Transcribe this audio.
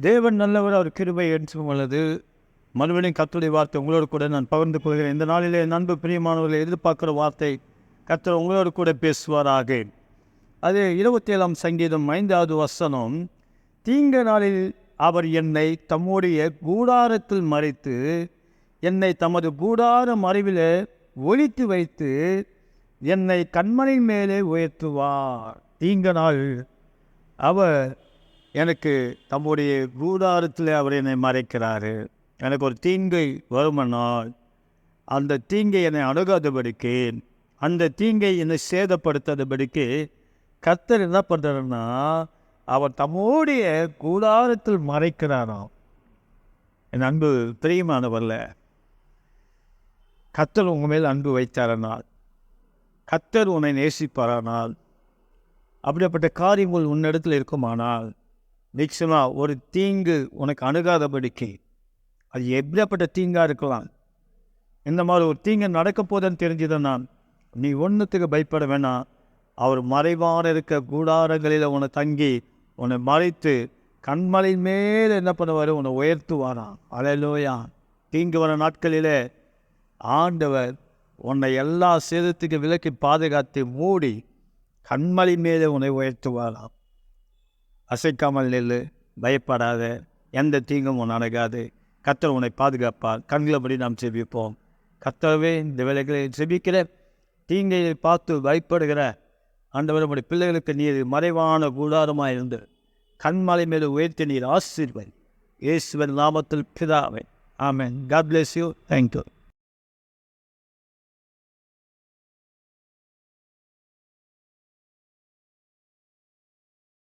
தேவன் நல்லவர் அவர் கிருபை எடுத்தும் உள்ளது. மறுபடியும் கத்துடைய வார்த்தை உங்களோடு கூட நான் பகிர்ந்து கொள்கிறேன். இந்த நாளிலே நண்பு பிரியமானவர்களை எதிர்பார்க்குற வார்த்தை கத்தர் உங்களோடு கூட பேசுவாராக. அது இருபத்தி ஏழாம் சங்கீதம் ஐந்தாவது வசனம் தீங்க நாளில் அவர் என்னை தம்முடைய கூடாரத்தில் மறைத்து என்னை தமது கூடார மறைவில் ஒழித்து வைத்து என்னை கண்மனை மேலே உயர்த்துவார். தீங்க நாள். அவர் எனக்கு தம்முடைய கூடாரத்தில் அவர் என்னை மறைக்கிறார். எனக்கு ஒரு தீங்கை வருமானால் அந்த தீங்கை என்னை அணுகாதபடிக்கு அந்த தீங்கை என்னை சேதப்படுத்தாதபடிக்கு கர்த்தர் என்ன பண்ணுறாருன்னா அவர் தம்முடைய கூடாரத்தில் மறைக்கிறாராம். என் அன்பு பிரியமானவர்ல கர்த்தர் உங்கள் மேல் அன்பு வைத்தாரனால் கர்த்தர் உன்னை நேசிப்பாரானால் அப்படிப்பட்ட காரியங்கள் உன்னிடத்தில் இருக்குமானால் நிச்சயமாக ஒரு தீங்கு உனக்கு அணுகாதபடிக்கு. அது எப்படியாப்பட்ட தீங்காக இருக்கலாம். இந்த மாதிரி ஒரு தீங்கு நடக்க போதுன்னு நான் நீ ஒன்றுத்துக்கு பயப்பட வேணாம். அவர் மறைவான இருக்க கூடாரங்களில் உன்னை தங்கி உன்னை மறைத்து கண்மலை மேலே என்ன பண்ணுவார்? உன்னை உயர்த்துவாராம். அலையிலோயா. தீங்கு வர நாட்களில் ஆண்டவர் உன்னை எல்லா சேதத்துக்கு விலக்கி பாதுகாத்து மூடி கண்மலை மேலே உன்னை உயர்த்துவாராம். அசைக்காமல் நெல் பயப்படாத எந்த தீங்கும் உன் அணுகாது. கத்தர் உன்னை பாதுகாப்பார். கண்களபடி நாம் செபிப்போம். கத்தரவே இந்த வேலைகளை செபிக்கிற தீங்கை பார்த்து பயப்படுகிற ஆண்டவர் நம்முடைய பிள்ளைகளுக்கு நீர் மறைவான கூடாரமாக இருந்து கண்மலை மேலே உயர்த்தி நீர் ஆசீர்வன் இயேசுவன் நாமத்தில் பிதாவே. ஆமேன். God bless you thank you